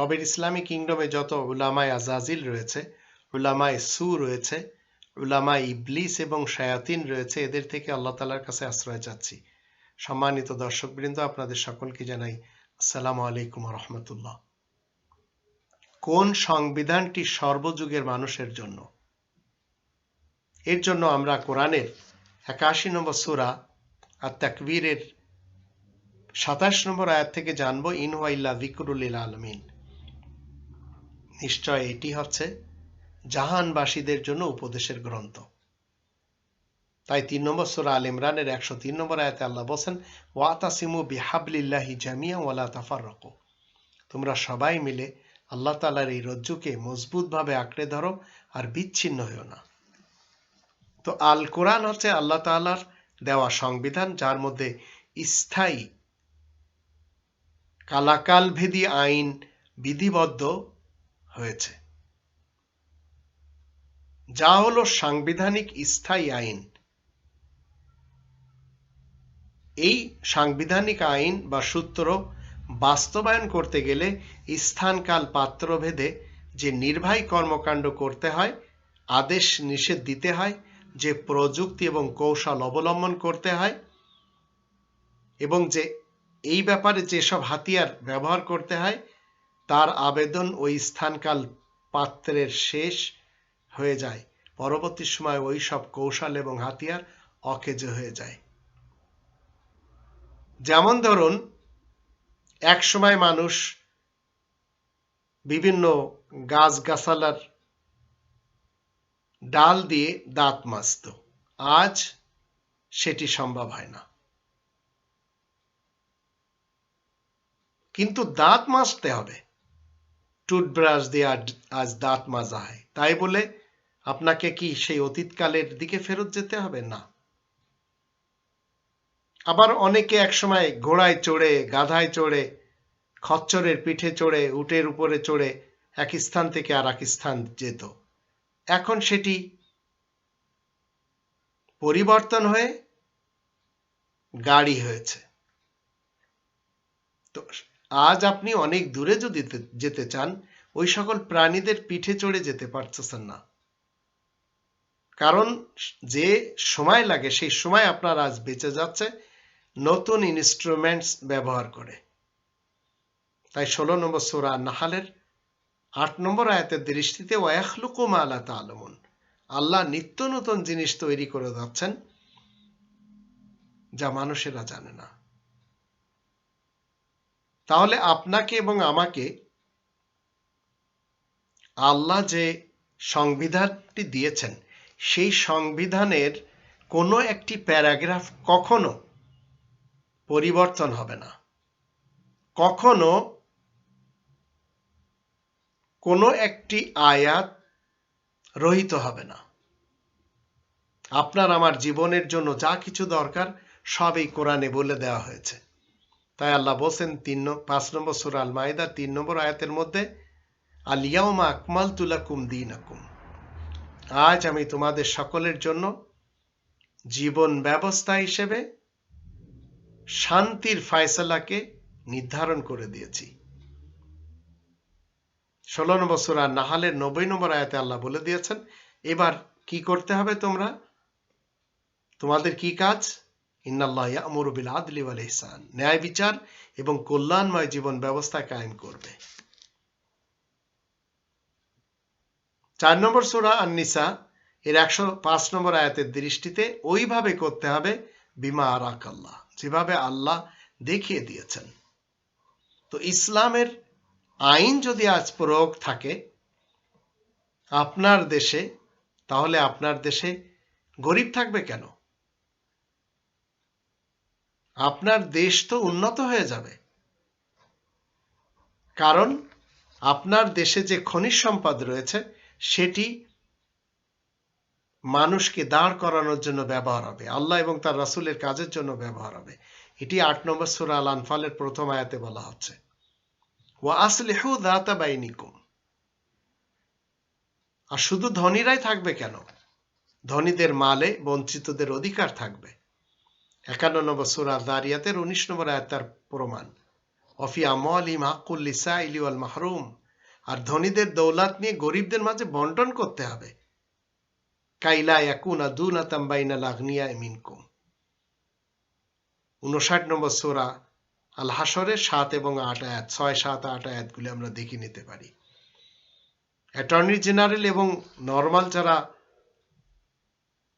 রবের ইসলামী কিংডমে যত উলামায় আজাজিল রয়েছে, উলামায় সু রয়েছে, উলামায় ইবলিস এবং শায়াতিন রয়েছে, এদের থেকে আল্লাহ তালার কাছে আশ্রয় চাচ্ছি। সম্মানিত দর্শকবৃন্দ, আপনাদের সকলকে জানাই আসসালামু আলাইকুম রহমতুল্লাহ কোন সংবিধানটি সর্বযুগের মানুষের জন্য? এর জন্য আমরা কোরআনের একাশি নম্বর সুরা আর তাকবীরের সাতাশ নম্বর আয়াত থেকে জানব ইনওয়াইল্লা জিকরুল্লিল আলমিন। নিশ্চয় এটি হচ্ছে জাহানবাসীদের জন্য উপদেশের গ্রন্থ। তাই তিন নম্বর সুরা আল ইমরানের একশো তিন নম্বর আয়াতে আল্লাহ বলছেন, ওয়াতাসিমু বিহাবলিল্লাহি জামিয়া ওয়ালা তাফার তোমরা সবাই মিলে আল্লাহ তালার এই রজ্জুকে মজবুতভাবে আঁকড়ে ধরো আর বিচ্ছিন্ন হইও না। তো আল কোরআন হচ্ছে আল্লাহ তালার দেওয়া সংবিধান, যার মধ্যে স্থায়ী কালাকালভেদী আইন বিধিবদ্ধ হয়েছে। যা হলো সাংবিধানিক স্থায়ী আইন। এই সাংবিধানিক আইন বা সূত্র বাস্তবায়ন করতে গেলে স্থানকাল পাত্রভেদে যে নির্বাহী কর্মকাণ্ড করতে হয়, আদেশ নিষেধ দিতে হয়, যে প্রযুক্তি এবং কৌশল অবলম্বন করতে হয়, এবং যে এই ব্যাপারে যেসব হাতিয়ার ব্যবহার করতে হয় তার আবেদন ওই স্থানকাল পাত্রের শেষ হয়ে যায়। পরবর্তী সময় ওই সব কৌশল এবং হাতিয়ার অকেজ হয়ে যায়। যেমন ধরুন, এক সময় মানুষ বিভিন্ন গাছ গাছালার ডাল দিয়ে দাঁত মাজত। আজ সেটি সম্ভব হয় না। কিন্তু দাঁত মাজতে হবে। টুথব্রাশ দিয়ে আজ দাঁত মাজা হয় তাই বলে আপনাকে কি সেই অতীতকালের দিকে ফেরত যেতে হবে? না। আবার অনেকে একসময় ঘোড়ায় চড়ে, গাধায় চড়ে, খচ্চরের পিঠে চড়ে, উটের উপরে চড়ে এক স্থান থেকে আর এক স্থান যেত। এখন সেটি পরিবর্তন হয়ে গাড়ি হয়েছে। তো আজ আপনি অনেক দূরে যদি যেতে চান, ওই সকল প্রাণীদের পিঠে চড়ে যেতে পারতেছেন না। কারণ যে সময় লাগে, সেই সময় আপনার আজ বেঁচে যাচ্ছে, নতুন ইনস্ট্রুমেন্টস ব্যবহার করে। তাই ষোলো নম্বর সোরা নাহালের আট নম্বর আয়াতের দৃষ্টিতে ওয়াখলুকুম আল্লাহ তালমন আল্লাহ নিত্য নতুন জিনিস তৈরি করে যাচ্ছেন যা মানুষেরা জানে না। তাহলে আপনাকে এবং আমাকে আল্লাহ যে সংবিধানটি দিয়েছেন, সেই সংবিধানের কোনো একটি প্যারাগ্রাফ কখনো পরিবর্তন হবে না। কখনো কোনো একটি আয়াত রহিত হবে না। আপনার, আমার জীবনের জন্য যা কিছু দরকার, সবই কোরআনে বলে দেওয়া হয়েছে। তাই আল্লাহ বলছেন তিন পাঁচ নম্বর সুর আল মাইদা তিন নম্বর আয়াতের মধ্যে আলিয়াউমা আকমাল তুলাকুম দিন আকুম আজ আমি তোমাদের সকলের জন্য জীবন ব্যবস্থা হিসেবে শান্তির ফায়সালাকে নির্ধারণ করে দিয়েছি। ষোলো নম্বর সুরা নাহালের নব্বই নম্বর আয়াতে আল্লাহ বলে দিয়েছেন, এবার কি করতে হবে তোমরা? তোমাদের কি কাজ? ইন্নাল্লাহ ন্যায় বিচার এবং কল্যাণময় জীবন ব্যবস্থা কায়েম করবে। চার নম্বর সুরা আননিসা, এর একশো পাঁচ নম্বর আয়াতের দৃষ্টিতে ওইভাবে করতে হবে, বিমা আরাক আল্লাহ যেভাবে আল্লাহ দেখিয়ে দিয়েছেন। তো ইসলামের আইন যদি আজ প্রয়োগ থাকে, আপনার দেশে, তাহলে আপনার দেশে গরিব থাকবে কেন? আপনার দেশ তো উন্নত হয়ে যাবে। কারণ আপনার দেশে যে খনিজ সম্পদ রয়েছে, সেটি মানুষকে দাঁড় করানোর জন্য ব্যবহার হবে। আল্লাহ এবং তার রাসুলের কাজের জন্য ব্যবহার হবে। এটি আট নম্বর সুরা আল আনফালের প্রথম আয়াতে বলা হচ্ছে। ও আসলেহু দাতা বাইনিকুম। আর শুধু ধনীরাই থাকবে কেন? ধনীদের মালে বঞ্চিতদের অধিকার থাকবে। একান্ন নম্বর সুরা দারিয়াতের উনিশ নম্বর আয়াত প্রমাণ। অফি আমলিম হাক্কুল লিসাইলি ওয়াল মাহরুম। আর ধনীদের দৌলাত নিয়ে গরিবদের মাঝে বন্টন করতে হবে। কাইলা ইয়াকুনা দুনাতাম বাইনাল আগনিয়া মিনকুম। উনষাট নম্বর সোরা আল সাত এবং আট আয়াত, ছয়, সাত, আট আয়াতগুলি আমরা দেখে নিতে পারি। অ্যাটর্নি জেনারেল এবং নর্মাল যারা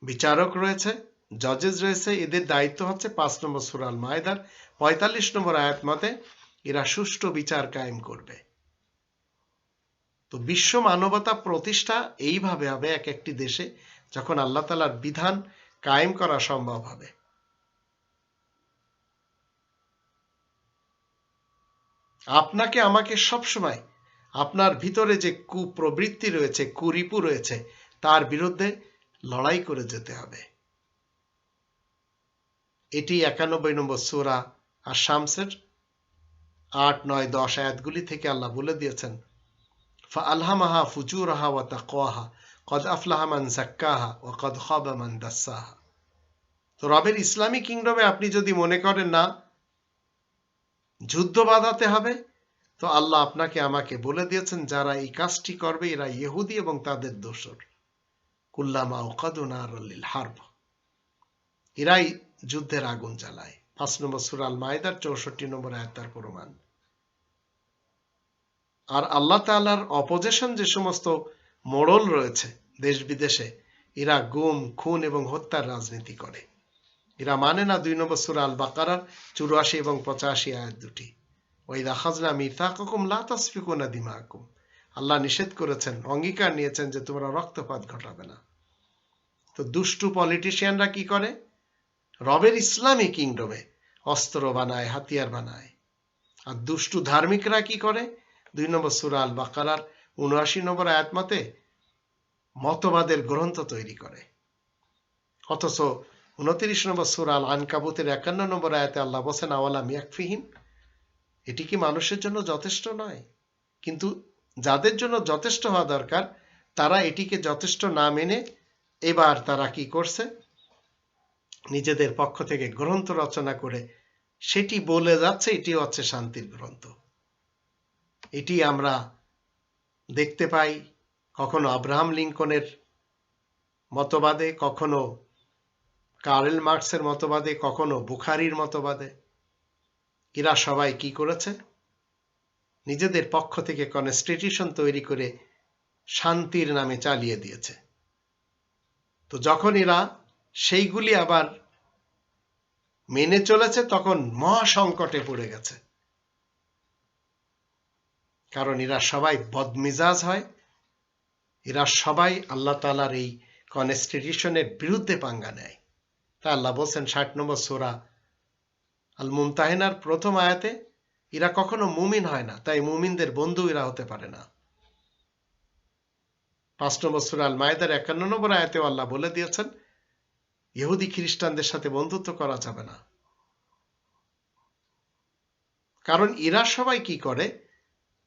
বিচারক রয়েছে জজেস রয়েছে, এদের দায়িত্ব হচ্ছে পাঁচ নম্বর সুরাল মায়দার, পঁয়তাল্লিশ নম্বর আয়াত মতে এরা সুষ্ঠু বিচার কায়েম করবে। তো বিশ্ব মানবতা প্রতিষ্ঠা এইভাবে হবে এক একটি দেশে যখন আল্লাহ তালার বিধান কায়েম করা সম্ভব হবে। আপনাকে, আমাকে সবসময় আপনার ভিতরে যে কুপ্রবৃত্তি রয়েছে, কুরিপু রয়েছে, তার বিরুদ্ধে লড়াই করে যেতে হবে। এটি একানব্বই নম্বর সুরা আর শামসের আট, নয়, দশ আয়াতগুলি থেকে আল্লাহ বলে দিয়েছেন আলহামাহা ফুজুরাহা ওয়া তাকওয়াহা, কদ আফলাহা মান জাক্কাহা ও কদ খাবা দাসাহা। তো রবের ইসলামী কিংডমে আপনি যদি মনে করেন না, যুদ্ধ বাঁধাতে হবে, তো আল্লাহ আপনাকে আমাকে বলে দিয়েছেন, যারা এই কাজটি করবে এরা ইহুদি এবং তাদের দোসর। কুল্লামা ওকাদুনারিল হার্ব। এরাই যুদ্ধের আগুন জ্বালায়। পাঁচ নম্বর সুরাল মায়দার চৌষট্টি নম্বর আয়তার প্রমাণ। আর আল্লাহ তালার অপোজিশন যে সমস্ত মোড়ল রয়েছে দেশ বিদেশে, এরা গুম, খুন এবং হত্যার রাজনীতি করে। এরা মানে না দুই নম্বর সুরা আল বাকারার চুরাশি এবং পঁচাশি আয়াত দুটি। ওই রাখাজনা মিথাকুম তাসফিকুনা দিমাকুম। আল্লাহ নিষেধ করেছেন, অঙ্গীকার নিয়েছেন যে তোমরা রক্তপাত ঘটাবে না। তো দুষ্টু পলিটিশিয়ানরা কি করে? রবের ইসলামী কিংডমে অস্ত্র বানায়, হাতিয়ার বানায়। আর দুষ্টু ধার্মিকরা কি করে? দুই নম্বর সুরা আল বাকারার উনআশি নম্বর আয়াত মতে মতবাদের গ্রন্থ তৈরি করে। অথচ উনত্রিশ নম্বর সুরা আল আনকাবুতের একান্ন নম্বর আয়াতে আল্লাহ বসেন আওয়ালা মিয়াকফিহীন এটি কি মানুষের জন্য যথেষ্ট নয়? কিন্তু যাদের জন্য যথেষ্ট হওয়া দরকার, তারা এটিকে যথেষ্ট না মেনে এবার তারা কি করছে? নিজেদের পক্ষ থেকে গ্রন্থ রচনা করে সেটি বলে যাচ্ছে এটি হচ্ছে শান্তির গ্রন্থ। এটি আমরা দেখতে পাই কখনো আব্রাহাম লিঙ্কনের মতবাদে, কখনো কারেল মার্কসের মতবাদে, কখনো বুখারির মতবাদে। এরা সবাই কি করেছে? নিজেদের পক্ষ থেকে কনস্টিটিউশন তৈরি করে শান্তির নামে চালিয়ে দিয়েছে। তো যখন এরা সেইগুলি আবার মেনে চলেছে, তখন মহাসংকটে পড়ে গেছে। কারণ এরা সবাই বদমিজাজ হয়। এরা সবাই আল্লাহ তালার এই কনস্টিটিউশনের বিরুদ্ধে পাঙ্গা নেয়। তা আল্লাহ বলছেন, ষাট নম্বর সোরা আল মুমতাহিনার প্রথম আয়াতে, এরা কখনো মুমিন হয় না, তাই মুমিনদের বন্ধু এরা হতে পারে না। পাঁচ নম্বর সুরা আল মায়েদার একান্ন নম্বর আয়াতে আল্লাহ বলে দিয়েছেন ইহুদি খ্রিস্টানদের সাথে বন্ধুত্ব করা যাবে না। কারণ এরা সবাই কি করে?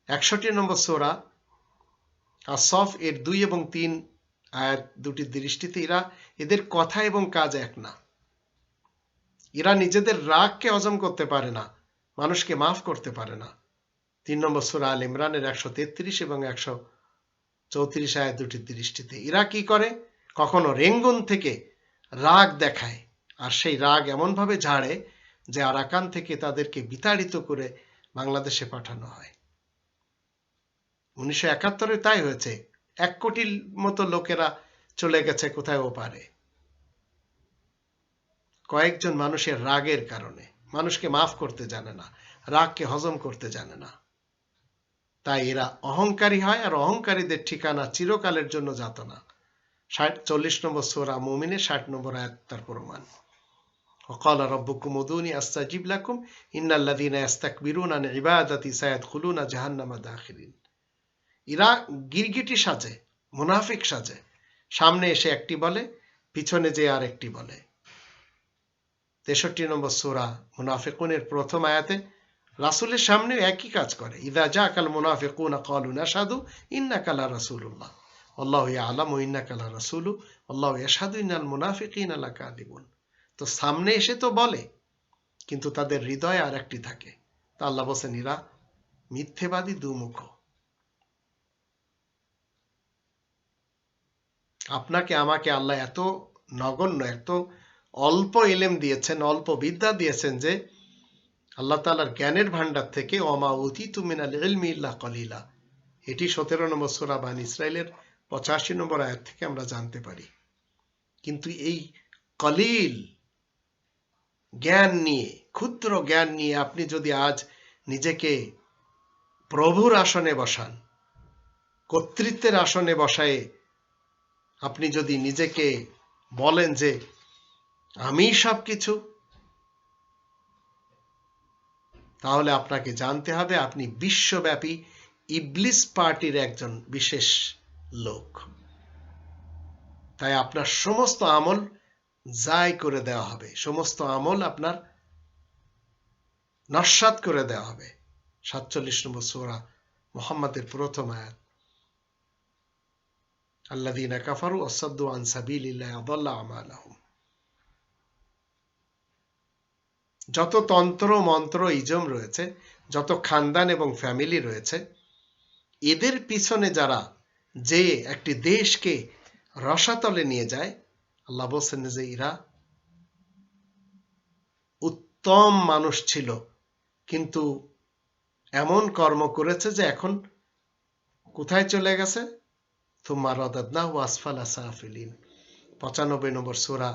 একষট্টি নম্বর সোরা আর সফ এর দুই এবং তিন আয়াত দুটি দৃষ্টিতে এরা এদের কথা এবং কাজ এক না। এরা নিজেদের রাগকে হজম করতে পারে না, মানুষকে মাফ করতে পারে না। তিন নম্বর সুরা আল ইমরানের একশো তেত্রিশ এবং একশো চৌত্রিশ আয়াত দুটি দৃষ্টিতে এরা কি করে? কখনো রেঙ্গুন থেকে রাগ দেখায়। আর সেই রাগ এমনভাবে ঝাড়ে যে আরাকান থেকে তাদেরকে বিতাড়িত করে বাংলাদেশে পাঠানো হয়। উনিশশো একাত্তরে তাই হয়েছে। এক কোটির মতো লোকেরা চলে গেছে কোথায় ও পারে কয়েকজন মানুষের রাগের কারণে। মানুষকে মাফ করতে জানে না, রাগকে হজম করতে জানে না। তাই এরা অহংকারী হয় আর অহংকারীদের ঠিকানা চিরকালের জন্য যাত না। ষাট চল্লিশ নম্বর সোরা মুমিনে ষাট নম্বর আয়াত তার প্রমাণ وقال ربكم ادوني استجيب لكم ان الذين يستكبرون عن عبادتي سيدخلون جهنم داخلين এরা গিরগিটি সাজে মুনাফিক সাজে সামনে এসে একটি বলে পিছনে যে আর একটি বলে তেষট্টি নম্বর সোরা মুনাফিকুনের প্রথম আয়াতে রাসুলের সামনে একই কাজ করে ইদা যা কাল মুনাফিকুন কালু নাসাদু ইন্না কালা রাসুল্লাহ আল্লাহ আলাম আল্লাহ তো সামনে এসে তো বলে, কিন্তু তাদের হৃদয়ে আর একটি থাকে। তা আল্লাহ মিথ্যেবাদী দুমুখ। আপনাকে, আমাকে আল্লাহ এত নগণ্য, এত অল্প এলেম দিয়েছেন, অল্প বিদ্যা দিয়েছেন যে আল্লাহ তালার জ্ঞানের ভান্ডার থেকে অমা উতি তুমিনাল ইলমি ইল্লা কলিলা। এটি সতেরো নম্বর সোরা বান ইসরায়েলের পঁচাশি নম্বর আয়াত থেকে আমরা জানতে পারি। কিন্তু এই কলিল জ্ঞান নিয়ে, ক্ষুদ্র জ্ঞান নিয়ে আপনি যদি আজ নিজেকে প্রভুর আসনে বসান, কর্তৃত্বের আসনে বসায় আপনি যদি নিজেকে বলেন যে, আমি সব কিছু তাহলে আপনাকে জানতে হবে আপনি বিশ্বব্যাপী ইবলিস পার্টির একজন বিশেষ লোক। তাই আপনার সমস্ত আমল যাই করে দেওয়া হবে, সমস্ত আমল আপনার নস্বাত করে দেওয়া হবে। সাতচল্লিশ নম্বর সোরা মোহাম্মদের প্রথম আয়াত। আল্লাদিনা কাফারু অসাদ্দু আন সাবিলিল্লাহ যত তন্ত্র, মন্ত্র, ইজম রয়েছে, যত খানদান এবং ফ্যামিলি রয়েছে, এদের পিছনে যারা যে একটি দেশকে রসাতলে নিয়ে যায়, আল্লাহ বলছেন যে এরা উত্তম মানুষ ছিল, কিন্তু এমন কর্ম করেছে যে এখন কোথায় চলে গেছে? তোমার রদাদনা ওয়াসফাল আসাফিলিন পঁচানব্বই নম্বর সোরা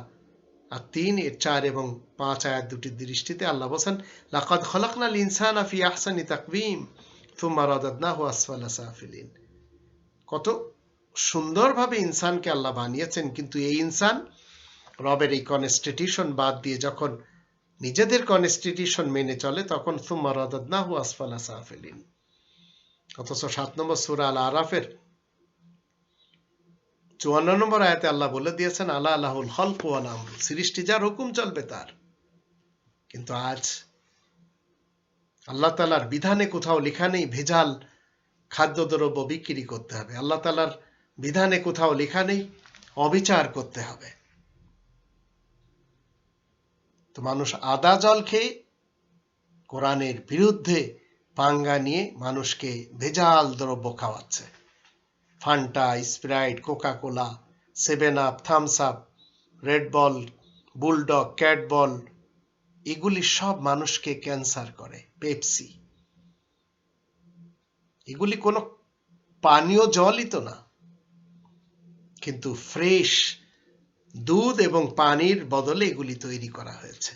আর তিন এর চার এবং পাঁচ আয়াত দুটির দৃষ্টিতে আল্লাহ বলছেন, লাকাদ খলাকনাল ইনসান আফি আহসানি তাকবিম তুম্মা রদাদনা ওয়াসফাল আসাফিলিন কত সুন্দরভাবে ইনসানকে আল্লাহ বানিয়েছেন, কিন্তু এই ইনসান রবের এই কনস্টিটিউশন বাদ দিয়ে যখন নিজেদের কনস্টিটিউশন মেনে চলে, তখন সুম্মা রদাদনাহু আসফালা সাফিলিন। অথচ সাত নম্বর সুরা আল আরাফের চুয়ান্ন নম্বর আয়াতে আল্লাহ বলে দিয়েছেন আল্লাহ আল্লাহুল হলক আল্লাহ সৃষ্টি যার হুকুম চলবে তার। কিন্তু আজ আল্লাহ তালার বিধানে কোথাও লেখা নেই, ভেজাল খাদ্যদ্রব্য বিক্রি করতে হবে। আল্লাহ তালার বিধানে কোথাও লেখা নেই, অবিচার করতে হবে। তো মানুষ আদা জল খেয়ে কোরআনের বিরুদ্ধে পাঙ্গা নিয়ে মানুষকে ভেজাল দ্রব্য খাওয়াচ্ছে। Fanta Sprite Coca Cola Seven Up Thums Up Red Bull Bulldog Cat Bull এগুলি সব মানুষকে ক্যান্সার করে পেপসি এগুলি কোনো পানীয় জলই তো না। কিন্তু ফ্রেশ দুধ এবং পানির বদলে এগুলি তৈরি করা হয়েছে।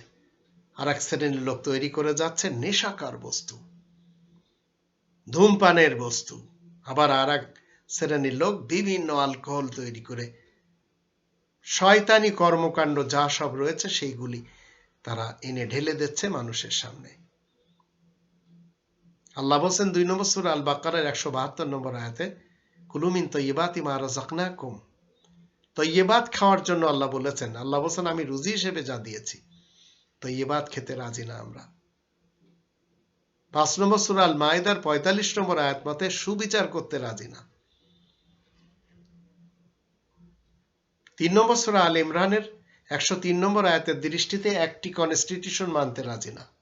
আর এক শ্রেণির লোক তৈরি করে যাচ্ছে নেশাকার বস্তু, ধূমপানের বস্তু। আবার আর এক শ্রেণির লোক বিভিন্ন আলকোহল তৈরি করে শয়তানি কর্মকাণ্ড যা সব রয়েছে, সেইগুলি তারা এনে ঢেলে দিচ্ছে মানুষের সামনে। আল্লাহ বলছেন দুই নম্বর সুর আল বাকারের একশো বাহাত্তর নম্বর আয়াতে কুলুমিন তৈবাতি মা রাজাকনা কুম তৈবাত খাওয়ার জন্য আল্লাহ বলেছেন, আল্লাহ বলছেন, আমি রুজি হিসেবে যা দিয়েছি তৈবাত খেতে রাজি না আমরা। পাঁচ নম্বর সুর আল মায়দার পঁয়তাল্লিশ নম্বর আয়াত মতে, সুবিচার করতে রাজি না। তিন নম্বর সুরা আল ইমরানের একশো তিন নম্বর আয়াতের দৃষ্টিতে একটি কনস্টিটিউশন মানতে রাজি না।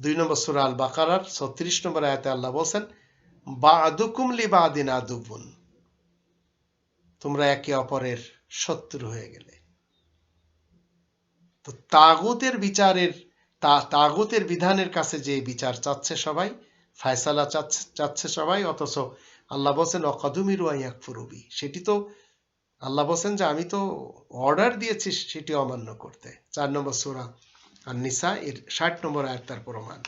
দুই নম্বর সুরা আল বাকারার ছত্রিশ নম্বর আয়াতে আল্লাহ বলছেন বা আদুকুমলি আদুবুন তোমরা একে অপরের শত্রু হয়ে গেলে। তো তাগুতের বিচারের, তা, তাগুতের বিধানের কাছে যে বিচার চাচ্ছে সবাই, ফায়সালা চাচ্ছে সবাই, অথচ আল্লাহ বলছেন, অকাদুমির ফুরুবি সেটি তো আল্লাহ বলছেন যে, আমি তো অর্ডার দিয়েছি, সেটি অমান্য করতে। চার নম্বর সুরা আর নিসা এর ষাট নম্বর আয়াত তার প্রমাণ।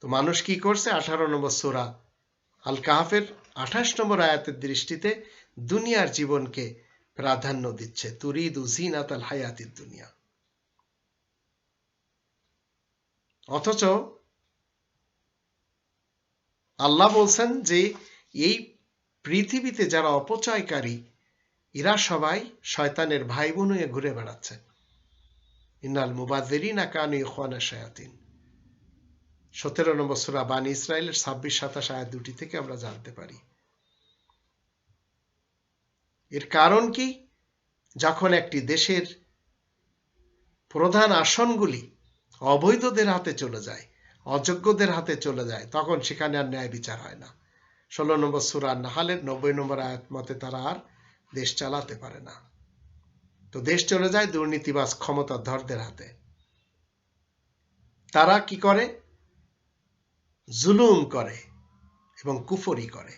তো মানুষ কি করছে? আঠারো নম্বর সুরা আল কাহাফের আঠাশ নম্বর আয়াতের দৃষ্টিতে দুনিয়ার জীবনকে প্রাধান্য দিচ্ছে। তুরিদ উজিনাত আল হায়াতির দুনিয়া। অথচ আল্লাহ বলছেন যে এই পৃথিবীতে যারা অপচয়কারী এরা সবাই শয়তানের ভাই বোন হয়ে ঘুরে বেড়াচ্ছে। ইন্নাল মুবাদিনা কানু ইখানা শায়াতিন। সতেরো নম্বর সুরা বানী ইসরায়েলের ছাব্বিশ, সাতাশ আয়াত দুটি থেকে আমরা জানতে পারি। এর কারণ কি? যখন একটি দেশের প্রধান আসনগুলি অবৈধদের হাতে চলে যায়, অযোগ্যদের হাতে চলে যায়, তখন সেখানে আর ন্যায় বিচার হয় না। ষোলো নম্বর সুরা নাহালের নব্বই নম্বর আয়াত মতে তারা আর দেশ চালাতে পারে না। তো দেশ চলে যায় দুর্নীতিবাজ ক্ষমতাধরদের হাতে। তারা কি করে? জুলুম করে এবং কুফরি করে।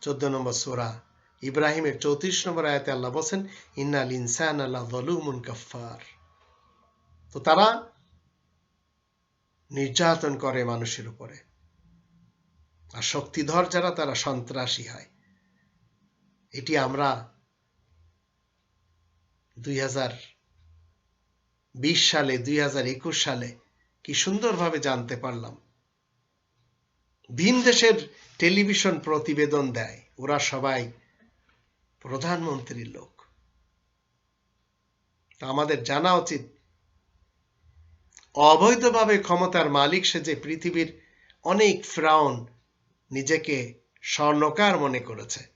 চোদ্দ নম্বর সোরা ইব্রাহিমের চৌত্রিশ নম্বর আয়াতে আল্লাহ বলছেন, ইন্নাল ইনসান আল্লাহ জলুমুন কাফার তো তারা নির্যাতন করে মানুষের উপরে। আর শক্তিধর যারা, তারা সন্ত্রাসী হয়। এটি আমরা দুই হাজার বিশ সালে, দুই হাজার একুশ সালে কি সুন্দরভাবে জানতে পারলাম। ভিন দেশের টেলিভিশন প্রতিবেদন দেয়, ওরা সবাই প্রধানমন্ত্রীর লোক। আমাদের জানা উচিত, অবৈধভাবে ক্ষমতার মালিক সে যে পৃথিবীর অনেক ফ্রাউন নিজেকে স্বর্ণকার মনে করেছে।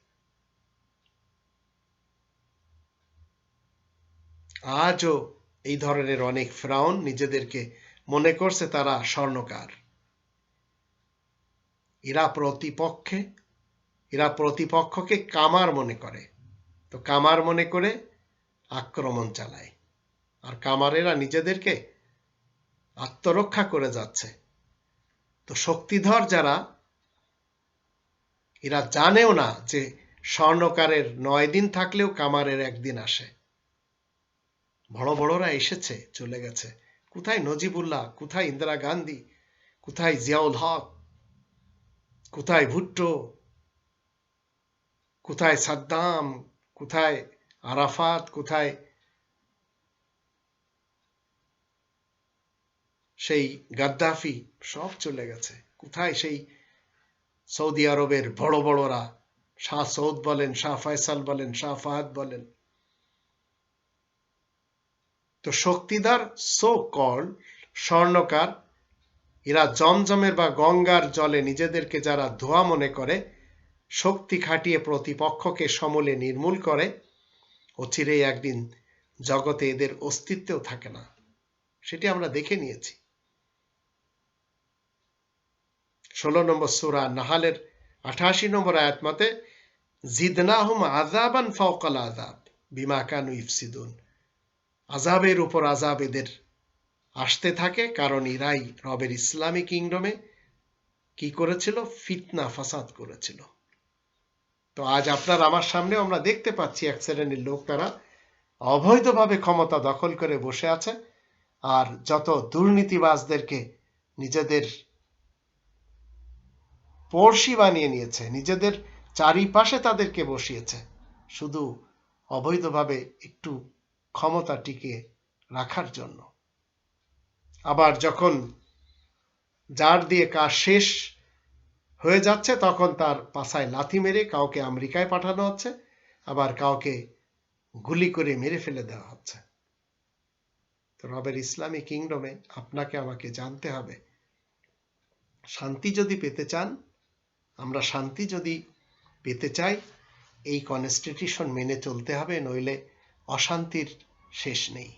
আজও এই ধরনের অনেক ফ্রাউন নিজেদেরকে মনে করছে তারা স্বর্ণকার। এরা প্রতিপক্ষে, এরা প্রতিপক্ষকে কামার মনে করে। তো কামার মনে করে আক্রমণ চালায়। আর কামারেরা নিজেদেরকে আত্মরক্ষা করে যাচ্ছে। তো শক্তিধর যারা, এরা জানেও না যে স্বর্ণকারের নয় দিন থাকলেও কামারের একদিন আসে। বড় বড়রা এসেছে, চলে গেছে। কোথায় নজিবুল্লাহ? কোথায় ইন্দিরা গান্ধী? কোথায় জিয়াউল হক? কোথায় ভুট্টো? কোথায় সাদ্দাম? কোথায় আরাফাত? কোথায় সেই গাদ্দাফি? সব চলে গেছে। কোথায় সেই সৌদি আরবের বড় বড়রা? শাহ সৌদ বলেন, শাহ ফয়সাল বলেন, শাহ ফাহাদ বলেন। তো শক্তিদার সো কল স্বর্ণকার, এরা জমজমের বা গঙ্গার জলে নিজেদেরকে যারা ধোয়া মনে করে, শক্তি খাটিয়ে প্রতিপক্ষকে সমলে নির্মূল করে অচিরেই একদিন জগতে এদের অস্তিত্বও থাকে না। সেটি আমরা দেখে নিয়েছি। ষোলো নম্বর সুরা নাহালের আঠাশি নম্বর আয়াত মতে, জিদনাহুম আজাবান ফৌকাল আজাব বিমা কানু ইফসিদুন। আজাবের উপর আজাব এদের আসতে থাকে, কারণ ইরাই রবের ইসলামী কিংডমে কি করেছিল? ফিতনা, ফাসাদ করেছিল। তো আজ আপনার আমার সামনে আমরা দেখতে পাচ্ছি এক শ্রেণির লোক তারা অবৈধভাবে ক্ষমতা দখল করে বসে আছে আর যত দুর্নীতিবাজদেরকে নিজেদের পড়শি বানিয়ে নিয়েছে, নিজেদের চারিপাশে তাদেরকে বসিয়েছে, শুধু অবৈধভাবে একটু ক্ষমতা টিকে রাখার জন্য। আবার যখন যার দিয়ে কাজ শেষ হয়ে যাচ্ছে, তখন তার পাশায় লাথি মেরে কাউকে আমেরিকায় পাঠানো হচ্ছে, আবার কাউকে গুলি করে মেরে ফেলে দেওয়া হচ্ছে। তো রবের ইসলামী কিংডমে আপনাকে আমাকে জানতে হবে, শান্তি যদি পেতে চান, আমরা শান্তি যদি পেতে চাই, এই কনস্টিটিউশন মেনে চলতে হবে, নইলে অশান্তির শেষ নেই।